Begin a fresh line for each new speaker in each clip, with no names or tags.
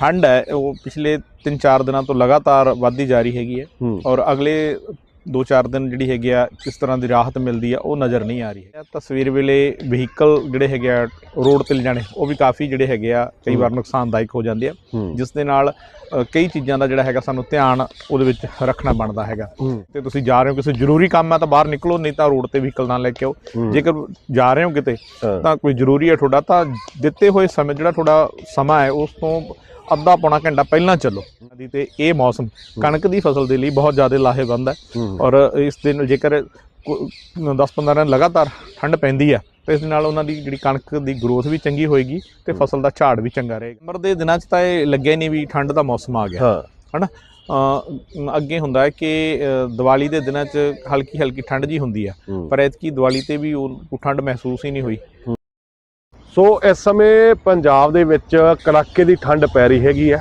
ਠੰਡ ਹੈ ਉਹ ਪਿਛਲੇ 3-4 ਦਿਨਾਂ ਤੋਂ ਲਗਾਤਾਰ ਵੱਧਦੀ ਜਾ ਰਹੀ ਹੈਗੀ ਹੈ ਔਰ ਅਗਲੇ 2-4 ਦਿਨ ਜਿਹੜੀ ਹੈਗੀ ਆ ਕਿਸ ਤਰ੍ਹਾਂ ਦੀ ਰਾਹਤ ਮਿਲਦੀ ਆ ਉਹ ਨਜ਼ਰ ਨਹੀਂ ਆ ਰਹੀ ਹੈ। ਤਸਵੀਰ ਵੇਲੇ ਵਹੀਕਲ ਜਿਹੜੇ ਹੈਗੇ ਆ ਰੋਡ ਤੇ ਲਿਜਾਣੇ ਉਹ ਵੀ ਕਾਫੀ ਜਿਹੜੇ ਹੈਗੇ ਆ ਕਈ ਵਾਰ ਨੁਕਸਾਨਦਾਇਕ ਹੋ ਜਾਂਦੇ ਆ। ਜਿਸ ਦੇ ਨਾਲ ਕਈ ਚੀਜ਼ਾਂ ਦਾ ਜਿਹੜਾ ਹੈਗਾ ਸਾਨੂੰ ਧਿਆਨ ਉਹਦੇ ਵਿੱਚ ਰੱਖਣਾ ਬਣਦਾ ਹੈਗਾ। ਤੇ ਤੁਸੀਂ ਜਾ ਰਹੇ ਹੋ ਕਿਸੇ ਜ਼ਰੂਰੀ ਕੰਮ ਆ ਤਾਂ ਬਾਹਰ ਨਿਕਲੋ ਨਹੀਂ ਤਾਂ ਰੋਡ ਤੇ ਵਹੀਕਲ ਨਾ ਲੈ ਕੇ ਆਓ। ਜੇਕਰ ਜਾ ਰਹੇ ਹੋ ਕਿਤੇ। ਤਾਂ ਕੋਈ ਜ਼ਰੂਰੀ ਹੈ ਤੁਹਾਡਾ ਤਾਂ ਦਿੱਤੇ ਹੋਏ ਸਮੇਂ ਜਿਹੜਾ ਤੁਹਾਡਾ ਸਮਾਂ ਹੈ ਉਸ ਤੋਂ ਅੱਧਾ ਪੌਣਾ ਘੰਟਾ ਪਹਿਲਾਂ ਚੱਲੋ। ਨਦੀ ਤੇ ਇਹ ਮੌਸਮ ਕਣਕ ਦੀ ਫਸਲ ਦੇ ਲਈ ਬਹੁਤ ਜ਼ਿਆਦਾ ਲਾਹੇਵੰਦ ਹੈ। ਔਰ ਇਸ ਦਿਨ ਜੇਕਰ 10-15 ਦਿਨ ਲਗਾਤਾਰ ਠੰਡ ਪੈਂਦੀ ਹੈ ਤੇ ਇਸ ਦੇ ਨਾਲ ਉਹਨਾਂ ਦੀ ਜਿਹੜੀ ਕਣਕ ਦੀ ਗਰੋਥ ਵੀ ਚੰਗੀ ਹੋਏਗੀ ਤੇ ਫਸਲ ਦਾ ਝਾੜ ਵੀ ਚੰਗਾ ਰਹੇਗਾ। ਨਵੰਬਰ ਦੇ ਦਿਨਾਂ 'ਚ ਤਾਂ ਇਹ ਲੱਗਿਆ ਨਹੀਂ ਵੀ ਠੰਡ ਦਾ ਮੌਸਮ ਆ ਗਿਆ।
ਹਾਂ।
ਹਨਾ? ਅੱਗੇ ਹੁੰਦਾ ਹੈ ਕਿ ਦੀਵਾਲੀ ਦੇ ਦਿਨਾਂ 'ਚ ਹਲਕੀ ਹਲਕੀ ਠੰਡ ਜੀ ਹੁੰਦੀ ਆ
ਹੂੰ।
ਪਰ ਐਤਕੀ ਦੀਵਾਲੀ ਤੇ ਵੀ ਉਹ ਠੰਡ ਮਹਿਸੂਸ ਹੀ ਨਹੀਂ ਹੋਈ।
ਸੋ ਇਸ ਸਮੇਂ ਪੰਜਾਬ ਦੇ ਵਿੱਚ ਕੜਾਕੇ ਦੀ ਠੰਡ ਪੈ ਰਹੀ ਹੈਗੀ ਹੈ।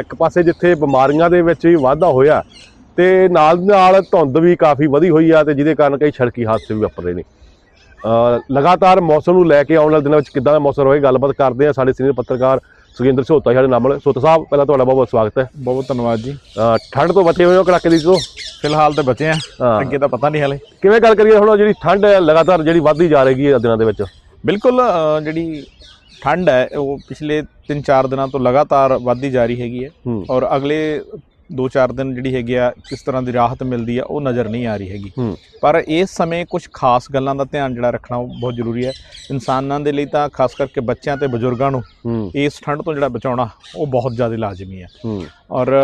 ਇੱਕ ਪਾਸੇ ਜਿੱਥੇ ਬਿਮਾਰੀਆਂ ਦੇ ਵਿੱਚ ਵੀ ਵਾਧਾ ਹੋਇਆ ਤੇ ਨਾਲ ਨਾਲ ਧੁੰਦ ਵੀ ਕਾਫੀ ਵਧੀ ਹੋਈ ਆ ਤੇ ਜਿਹਦੇ ਕਾਰਨ ਕਈ ਸੜਕੀ ਹਾਦਸੇ ਵੀ ਵਾਪਰ ਰਹੇ ਨੇ। ਲਗਾਤਾਰ ਮੌਸਮ ਨੂੰ ਲੈ ਕੇ ਆਉਣ ਵਾਲੇ ਦਿਨਾਂ ਵਿੱਚ ਕਿੱਦਾਂ ਦਾ ਮੌਸਮ ਰਹੇਗਾ ਗੱਲਬਾਤ ਕਰਦੇ ਆ ਸਾਡੇ ਸੀਨੀਅਰ ਪੱਤਰਕਾਰ ਸੁਖਿੰਦਰ ਸੋਤਾ ਸਾਡੇ ਨਾਲ ਸੋਤਾ ਸਾਹਿਬ ਪਹਿਲਾਂ ਤੁਹਾਡਾ ਬਹੁਤ ਬਹੁਤ ਸਵਾਗਤ ਹੈ।
ਬਹੁਤ ਧੰਨਵਾਦ ਜੀ।
ਠੰਡ ਤੋਂ ਬਚੇ ਹੋਏ ਹੋ ਕੜਾਕੇ ਦੀ ਤੋਂ?
ਫਿਲਹਾਲ ਤੇ ਬਚੇ ਆ। ਅੱਗੇ ਤਾਂ ਪਤਾ ਨਹੀਂ ਹਲੇ।
ਕਿਵੇਂ ਗੱਲ ਕਰੀਏ ਹੁਣ ਜਿਹੜੀ ਠੰਡ ਹੈ ਲਗਾਤਾਰ ਜਿਹੜੀ ਵੱਧਦੀ ਜਾ ਰਹੀ ਹੈ ਦਿਨਾਂ ਦੇ ਵਿੱਚ?
ਬਿਲਕੁਲ ਜਿਹੜੀ ਠੰਡ ਹੈ ਉਹ ਪਿਛਲੇ 3-4 ਦਿਨਾਂ ਤੋਂ ਲਗਾਤਾਰ ਵੱਧਦੀ ਜਾ ਰਹੀ ਹੈਗੀ ਹੈ ਔਰ ਅਗਲੇ 2-4 ਦਿਨ ਜਿਹੜੀ ਹੈਗੀ ਆ ਕਿਸ ਤਰ੍ਹਾਂ ਦੀ ਰਾਹਤ ਮਿਲਦੀ ਆ ਉਹ ਨਜ਼ਰ ਨਹੀਂ ਆ ਰਹੀ ਹੈਗੀ। ਪਰ ਇਸ ਸਮੇਂ ਕੁਝ ਖਾਸ ਗੱਲਾਂ ਦਾ ਧਿਆਨ ਜਿਹੜਾ ਰੱਖਣਾ ਉਹ ਬਹੁਤ ਜ਼ਰੂਰੀ ਹੈ। ਇਨਸਾਨਾਂ ਦੇ ਲਈ ਤਾਂ ਖਾਸ ਕਰਕੇ ਬੱਚਿਆਂ ਤੇ ਬਜ਼ੁਰਗਾਂ ਨੂੰ ਇਸ ਠੰਡ ਤੋਂ ਜਿਹੜਾ ਬਚਾਉਣਾ ਉਹ ਬਹੁਤ ਜ਼ਿਆਦਾ ਲਾਜ਼ਮੀ ਹੈ। ਔਰ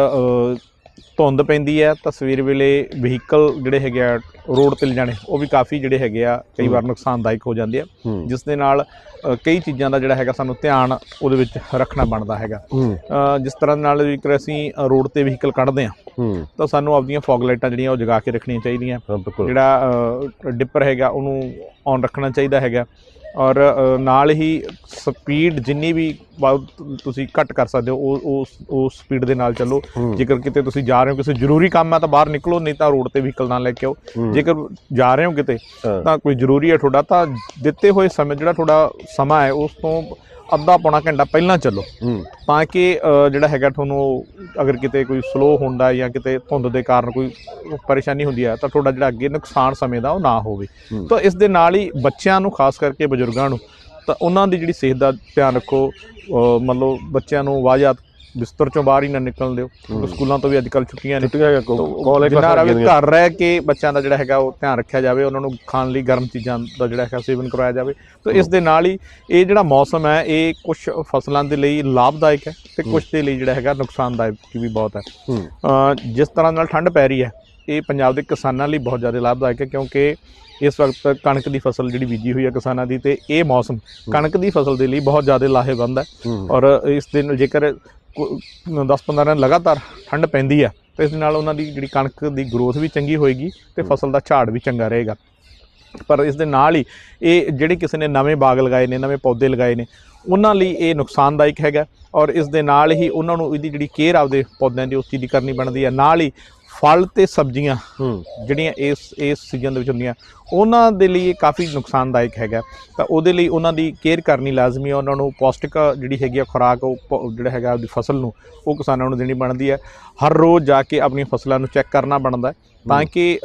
ਧੁੰਦ ਪੈਂਦੀ ਹੈ ਤਸਵੀਰ ਵੇਲੇ ਵਹੀਕਲ ਜਿਹੜੇ ਹੈਗੇ ਆ ਰੋਡ ਤੇ ਲਿਜਾਣੇ ਉਹ ਵੀ ਕਾਫੀ ਜਿਹੜੇ ਹੈਗੇ ਆ ਕਈ ਵਾਰ ਨੁਕਸਾਨਦਾਇਕ ਹੋ ਜਾਂਦੇ ਆ। ਜਿਸ ਦੇ ਨਾਲ ਕਈ ਚੀਜ਼ਾਂ ਦਾ ਜਿਹੜਾ ਹੈਗਾ ਸਾਨੂੰ ਧਿਆਨ ਉਹਦੇ ਵਿੱਚ ਰੱਖਣਾ ਬਣਦਾ ਹੈਗਾ। ਜਿਸ ਤਰ੍ਹਾਂ ਦੇ ਨਾਲ ਜੇਕਰ ਅਸੀਂ ਰੋਡ ਤੇ ਵਹੀਕਲ ਕੱਢਦੇ ਆ ਤਾਂ ਸਾਨੂੰ ਆਪਦੀਆਂ ਫੌਗ ਲਾਈਟਾਂ ਜਿਹੜੀਆਂ ਉਹ ਜਗਾ ਕੇ ਰੱਖਣੀਆਂ ਚਾਹੀਦੀਆਂ। ਜਿਹੜਾ ਡਿੱਪਰ ਹੈਗਾ ਉਹਨੂੰ ਔਨ ਰੱਖਣਾ ਚਾਹੀਦਾ ਹੈਗਾ। ਔਰ ਨਾਲ ਹੀ ਸਪੀਡ ਜਿੰਨੀ ਵੀ ਤੁਸੀਂ ਘੱਟ ਕਰ ਸਕਦੇ ਹੋ ਉਹ ਉਸ ਉਸ ਸਪੀਡ ਦੇ ਨਾਲ ਚੱਲੋ। ਜੇਕਰ ਕਿਤੇ ਤੁਸੀਂ ਜਾ ਰਹੇ ਹੋ ਕਿਸੇ ਜ਼ਰੂਰੀ ਕੰਮ ਆ ਤਾਂ ਬਾਹਰ ਨਿਕਲੋ ਨਹੀਂ ਤਾਂ ਰੋਡ ਤੇ ਵਹੀਕਲ ਨਾ ਲੈ ਕੇ ਆਓ। ਜੇਕਰ ਜਾ ਰਹੇ ਹੋ ਕਿਤੇ। ਤਾਂ ਕੋਈ ਜ਼ਰੂਰੀ ਹੈ ਤੁਹਾਡਾ ਤਾਂ ਦਿੱਤੇ ਹੋਏ ਸਮੇਂ ਜਿਹੜਾ ਤੁਹਾਡਾ ਸਮਾਂ ਹੈ ਉਸ ਤੋਂ ਅੱਧਾ ਪੌਣਾ ਘੰਟਾ ਪਹਿਲਾਂ ਚੱਲੋ। ਤਾਂ ਕਿ ਜਿਹੜਾ ਹੈਗਾ ਤੁਹਾਨੂੰ ਅਗਰ ਕਿਤੇ ਕੋਈ ਸਲੋ ਹੁੰਦਾ ਹੈ ਜਾਂ ਕਿਤੇ ਧੁੰਦ ਦੇ ਕਾਰਨ ਕੋਈ ਪਰੇਸ਼ਾਨੀ ਹੁੰਦੀ ਹੈ ਤਾਂ ਤੁਹਾਡਾ ਜਿਹੜਾ ਅੱਗੇ ਨੁਕਸਾਨ ਸਮੇਂ ਦਾ ਉਹ ਨਾ ਹੋਵੇ। ਤਾਂ ਇਸ ਦੇ ਨਾਲ ਹੀ ਬੱਚਿਆਂ ਨੂੰ ਖਾਸ ਕਰਕੇ ਬਜ਼ੁਰਗਾਂ ਨੂੰ ਤਾਂ ਉਹਨਾਂ ਦੀ ਜਿਹੜੀ ਸਿਹਤ ਦਾ ਧਿਆਨ ਰੱਖੋ ਲਓ ਬੱਚਿਆਂ ਨੂੰ ਵਾਜਾਤ ਬਿਸਤਰ ਚੋਂ ਬਾਹਰ ਹੀ ਨਾ ਨਿਕਲਣ ਦਿਓ। ਸਕੂਲਾਂ ਤੋਂ ਵੀ ਅੱਜ ਕੱਲ੍ਹ ਛੁੱਟੀਆਂ ਨੇ।
ਛੁੱਟੀਆਂ ਕਾਲਜ
ਜਿੰਨਾ ਰਵੇ ਘਰ ਰਹਿ ਕੇ ਬੱਚਿਆਂ ਦਾ ਜਿਹੜਾ ਹੈਗਾ ਉਹ ਧਿਆਨ ਰੱਖਿਆ ਜਾਵੇ ਉਹਨਾਂ ਨੂੰ ਖਾਣ ਲਈ ਗਰਮ ਚੀਜ਼ਾਂ ਦਾ ਜਿਹੜਾ ਹੈਗਾ ਸੇਵਨ ਕਰਵਾਇਆ ਜਾਵੇ। ਤਾਂ ਇਸ ਦੇ ਨਾਲ ਹੀ ਇਹ ਜਿਹੜਾ ਮੌਸਮ ਹੈ ਇਹ ਕੁਝ ਫਸਲਾਂ ਦੇ ਲਈ ਲਾਭਦਾਇਕ ਹੈ ਤੇ ਕੁਝ ਦੇ ਲਈ ਜਿਹੜਾ ਹੈਗਾ ਨੁਕਸਾਨਦਾਇਕ ਵੀ ਬਹੁਤ ਹੈ। ਜਿਸ ਤਰ੍ਹਾਂ ਨਾਲ ਠੰਡ ਪੈ ਰਹੀ ਹੈ ਇਹ ਪੰਜਾਬ ਦੇ ਕਿਸਾਨਾਂ ਲਈ ਬਹੁਤ ਜ਼ਿਆਦਾ ਲਾਭਦਾਇਕ ਹੈ ਕਿਉਂਕਿ ਇਸ ਵਕਤ ਕਣਕ ਦੀ ਫਸਲ ਜਿਹੜੀ ਬੀਜੀ ਹੋਈ ਹੈ ਕਿਸਾਨਾਂ ਦੀ ਤੇ ਇਹ ਮੌਸਮ ਕਣਕ ਦੀ ਫਸਲ ਦੇ ਲਈ ਬਹੁਤ ਜ਼ਿਆਦਾ ਲਾਹੇਵੰਦ ਹੈ।
ਹੂੰ।
ਔਰ ਇਸ ਦਿਨ ਜੇਕਰ 10-15 ਦਿਨ ਲਗਾਤਾਰ ਠੰਡ ਪੈਂਦੀ ਹੈ ਤੇ ਇਸ ਦੇ ਨਾਲ ਉਹਨਾਂ ਦੀ ਜਿਹੜੀ ਕਣਕ ਦੀ ਗਰੋਥ ਵੀ ਚੰਗੀ ਹੋਏਗੀ ਤੇ ਫਸਲ ਦਾ ਝਾੜ ਵੀ ਚੰਗਾ ਰਹੇਗਾ। ਪਰ ਇਸ ਦੇ ਨਾਲ ਹੀ ਇਹ ਜਿਹੜੇ ਕਿਸੇ ਨੇ ਨਵੇਂ ਬਾਗ ਲਗਾਏ ਨੇ ਨਵੇਂ ਪੌਦੇ ਲਗਾਏ ਨੇ ਉਹਨਾਂ ਲਈ ਇਹ ਨੁਕਸਾਨਦਾਇਕ ਹੈਗਾ ਔਰ ਇਸ ਦੇ ਨਾਲ ਹੀ ਉਹਨਾਂ ਨੂੰ ਇਹਦੀ ਜਿਹੜੀ ਕੇਅਰ ਆਪਦੇ ਪੌਦਿਆਂ ਦੀ ਉਸ ਚੀਜ਼ ਦੀ ਕਰਨੀ ਬਣਦੀ ਹੈ ਨਾਲ ਹੀ ਫਲ ਤੇ ਸਬਜ਼ੀਆਂ ਜਿਹੜੀਆਂ ਇਸ ਇਸ ਸੀਜ਼ਨ ਦੇ ਵਿੱਚ ਹੁੰਦੀਆਂ ਉਹਨਾਂ ਦੇ ਲਈ ਇਹ ਕਾਫੀ ਨੁਕਸਾਨਦਾਇਕ ਹੈਗਾ। ਤਾਂ ਉਹਦੇ ਲਈ ਉਹਨਾਂ ਦੀ ਕੇਅਰ ਕਰਨੀ ਲਾਜ਼ਮੀ ਹੈ ਉਹਨਾਂ ਨੂੰ ਪੌਸ਼ਟਿਕ ਜਿਹੜੀ ਹੈਗੀ ਆ ਖੁਰਾਕ ਉਹ ਜਿਹੜਾ ਹੈਗਾ ਆਪਦੀ ਫਸਲ ਨੂੰ ਉਹ ਕਿਸਾਨਾਂ ਨੂੰ ਦੇਣੀ ਬਣਦੀ ਹੈ। ਹਰ ਰੋਜ਼ ਜਾ ਕੇ ਆਪਣੀਆਂ ਫਸਲਾਂ ਨੂੰ ਚੈੱਕ ਕਰਨਾ ਬਣਦਾ ਹੈ। ਤਾਂ ਕਿ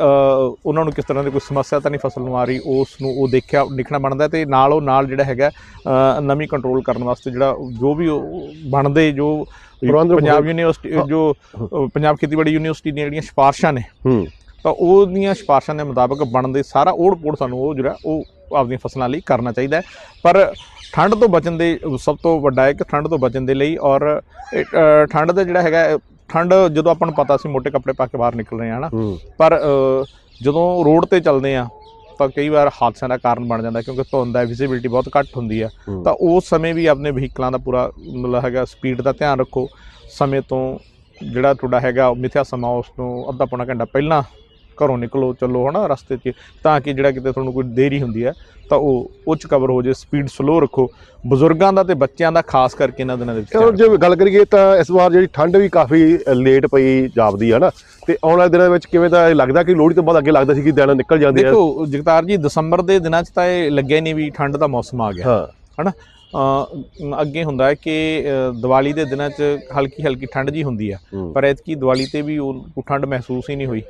ਉਹਨਾਂ ਨੂੰ ਕਿਸ ਤਰ੍ਹਾਂ ਦੀ ਕੋਈ ਸਮੱਸਿਆ ਤਾਂ ਨਹੀਂ ਫਸਲ ਨੂੰ ਆ ਰਹੀ ਉਸ ਨੂੰ ਉਹ ਦੇਖਿਆ ਦੇਖਣਾ ਬਣਦਾ ਤੇ ਨਾਲ ਉਹ ਨਾਲ ਜਿਹੜਾ ਹੈਗਾ ਨਮੀ ਕੰਟਰੋਲ ਕਰਨ ਵਾਸਤੇ ਜਿਹੜਾ ਜੋ ਵੀ ਬਣਦੇ ਜੋ ਪੰਜਾਬ। ਯੂਨੀਵਰਸਿਟੀ ਜੋ ਪੰਜਾਬ ਖੇਤੀਬਾੜੀ ਯੂਨੀਵਰਸਿਟੀ ਦੀਆਂ ਜਿਹੜੀਆਂ ਸਿਫਾਰਸ਼ਾਂ ਨੇ ਤਾਂ ਉਹਦੀਆਂ ਸਿਫਾਰਸ਼ਾਂ ਦੇ ਮੁਤਾਬਕ ਬਣਦੇ ਸਾਰਾ ਓੜ ਪੋੜ ਸਾਨੂੰ ਉਹ ਜਿਹੜਾ ਉਹ ਆਪਦੀਆਂ ਫਸਲਾਂ ਲਈ ਕਰਨਾ ਚਾਹੀਦਾ ਪਰ ਠੰਡ ਤੋਂ ਬਚਣ ਦੇ ਸਭ ਤੋਂ ਵੱਡਾ ਹੈ ਕਿ ਠੰਡ ਤੋਂ ਬਚਣ ਦੇ ਲਈ ਔਰ ਠੰਡ ਦਾ ਜਿਹੜਾ ਹੈਗਾ ਠੰਡ ਜਦੋਂ ਆਪਾਂ ਨੂੰ ਪਤਾ ਸੀ ਮੋٹے ਕੱਪੜੇ ਪਾ ਕੇ ਬਾਹਰ ਨਿਕਲ ਰਹੇ ਹਾਂ। ਨਾ ਪਰ ਜਦੋਂ ਰੋਡ ਤੇ ਚੱਲਦੇ ਆ ਤਾਂ ਕਈ ਵਾਰ ਹਾਦਸਿਆਂ ਦਾ ਕਾਰਨ ਬਣ ਜਾਂਦਾ ਕਿਉਂਕਿ ਧੁੰਦ ਹੈ ਵਿਜ਼ਿਬਿਲਟੀ ਬਹੁਤ ਘੱਟ ਹੁੰਦੀ ਆ। ਤਾਂ ਉਸ ਸਮੇਂ ਵੀ ਆਪਣੇ ਵਹੀਕਲਾਂ ਦਾ ਪੂਰਾ ਮਤਲਬ ਹੈਗਾ ਸਪੀਡ ਦਾ ਧਿਆਨ ਰੱਖੋ। ਸਮੇਂ ਤੋਂ ਜਿਹੜਾ ਤੁਹਾਡਾ ਹੈਗਾ ਮਿਥਿਆ ਸਮਾਂ ਉਸ ਤੋਂ ਅੱਧਾ ਪੌਣਾ ਘੰਟਾ ਪਹਿਲਾਂ ਘਰੋਂ ਨਿਕਲੋ ਚੱਲੋ ਹਨਾ ਰਸਤੇ 'ਚ ਤਾਂ ਕਿ ਜਿਹੜਾ ਕਿਤੇ ਤੁਹਾਨੂੰ ਕੋਈ ਦੇਰੀ ਹੁੰਦੀ ਹੈ ਤਾਂ ਉਹ ਉੱਚ ਕਵਰ ਹੋ ਜੇ ਸਪੀਡ ਸਲੋ ਰੱਖੋ। ਬਜ਼ੁਰਗਾਂ ਦਾ ਤੇ ਬੱਚਿਆਂ ਦਾ ਖਾਸ ਕਰਕੇ ਇਹਨਾਂ ਦਿਨਾਂ ਦੇ ਵਿੱਚ
ਜੇ ਗੱਲ ਕਰੀਏ ਤਾਂ ਇਸ ਵਾਰ ਜਿਹੜੀ ਠੰਡ ਵੀ ਕਾਫੀ ਲੇਟ ਪਈ ਜਾਪਦੀ ਹੈ ਨਾ ਤੇ ਆਉਣ ਵਾਲੇ ਦਿਨਾਂ ਵਿੱਚ ਕਿਵੇਂ ਦਾ ਲੱਗਦਾ ਕਿ ਲੋਹੜੀ ਤੋਂ ਬਾਅਦ ਅੱਗੇ ਲੱਗਦਾ ਸੀ ਕਿ ਦਿਨ ਨਿਕਲ ਜਾਂਦੇ ਆ?
ਦੇਖੋ ਜਗਤਾਰ ਜੀ ਦਸੰਬਰ ਦੇ ਦਿਨਾਂ 'ਚ ਤਾਂ ਇਹ ਲੱਗਿਆ ਨਹੀਂ ਵੀ ਠੰਡ ਦਾ ਮੌਸਮ ਆ ਗਿਆ।
ਹਾਂ।
ਹਨਾ? ਅੱਗੇ ਹੁੰਦਾ ਹੈ ਕਿ ਦੀਵਾਲੀ ਦੇ ਦਿਨਾਂ 'ਚ ਹਲਕੀ ਹਲਕੀ ਠੰਡ ਜੀ ਹੁੰਦੀ ਆ। ਪਰ ਐਤਕੀ ਦੀਵਾਲੀ ਤੇ ਵੀ ਉਹ ਠੰਡ ਮਹਿਸੂਸ ਹੀ ਨਹੀਂ ਹੋਈ।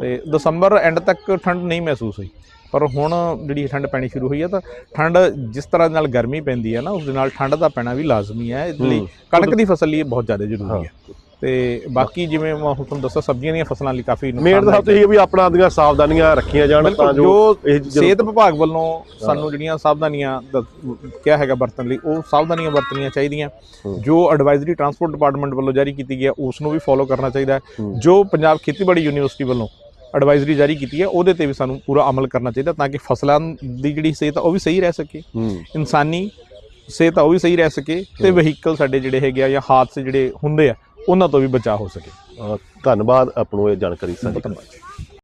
ਤੇ ਦਸੰਬਰ ਐਂਡ ਤੱਕ ਠੰਡ ਨਹੀਂ ਮਹਿਸੂਸ ਹੋਈ। ਪਰ ਹੁਣ ਜਿਹੜੀ ਠੰਡ ਪੈਣੀ ਸ਼ੁਰੂ ਹੋਈ ਹੈ ਤਾਂ ਠੰਡ ਜਿਸ ਤਰ੍ਹਾਂ ਨਾਲ ਗਰਮੀ ਪੈਂਦੀ ਹੈ ਨਾ ਉਸ ਦੇ ਨਾਲ ਠੰਡ ਦਾ ਪੈਣਾ ਵੀ ਲਾਜ਼ਮੀ ਹੈ ਇਸ ਲਈ। ਕਣਕ ਦੀ ਫਸਲ ਲਈ ਬਹੁਤ ਜ਼ਿਆਦਾ ਜ਼ਰੂਰੀ
ਹਾਂ।
ਤੇ ਬਾਕੀ ਜਿਵੇਂ ਮੈਂ ਹੁਣ ਤੁਹਾਨੂੰ ਦੱਸਿਆ ਸਬਜ਼ੀਆਂ ਦੀਆਂ ਫਸਲਾਂ ਲਈ ਕਾਫੀ
ਮੇਨ ਤਾਂ ਸਭ ਤੋਂ ਇਹ ਵੀ ਆਪਣਾ ਦੀਆਂ ਸਾਵਧਾਨੀਆਂ ਰੱਖੀਆਂ ਜਾਣ ਤਾਂ ਜੋ
ਸਿਹਤ ਵਿਭਾਗ ਵੱਲੋਂ ਸਾਨੂੰ ਜਿਹੜੀਆਂ ਸਾਵਧਾਨੀਆਂ ਕਿਹਾ ਹੈਗਾ ਵਰਤਣ ਲਈ ਉਹ ਸਾਵਧਾਨੀਆਂ ਵਰਤਣੀਆਂ ਚਾਹੀਦੀਆਂ। ਜੋ ਐਡਵਾਈਜ਼ਰੀ ਟਰਾਂਸਪੋਰਟ ਡਿਪਾਰਟਮੈਂਟ ਵੱਲੋਂ ਜਾਰੀ ਕੀਤੀ ਗਈ ਹੈ ਉਸ ਨੂੰ ਵੀ ਫੋਲੋ ਕਰਨਾ ਚਾਹੀਦਾ ਹੈ। ਜੋ ਪੰਜਾਬ ਖੇਤੀਬਾੜੀ ਯੂਨੀਵਰਸਿਟੀ ਵੱਲੋਂ ਐਡਵਾਈਜ਼ਰੀ ਜਾਰੀ ਕੀਤੀ ਹੈ ਉਹਦੇ ਤੇ ਵੀ ਸਾਨੂੰ ਪੂਰਾ ਅਮਲ ਕਰਨਾ ਚਾਹੀਦਾ ਤਾਂ ਕਿ ਫਸਲਾਂ ਦੀ ਜਿਹੜੀ ਸਿਹਤ ਉਹ ਵੀ ਸਹੀ ਰਹਿ ਸਕੇ ਇਨਸਾਨੀ ਸਿਹਤ ਉਹ ਵੀ ਸਹੀ ਰਹਿ ਸਕੇ ਤੇ। ਵਹੀਕਲ ਸਾਡੇ ਜਿਹੜੇ ਹੈਗੇ ਆ ਜਾਂ ਹਾਦਸੇ ਜਿਹੜੇ ਹੁੰਦੇ ਆ ਉਹਨਾਂ ਤੋਂ ਵੀ ਬਚਾਅ ਹੋ ਸਕੇ
ਧੰਨਵਾਦ ਆਪਣੋ ਇਹ ਜਾਣਕਾਰੀ ਸਾਂਝੀ ਕਰਨ ਲਈ।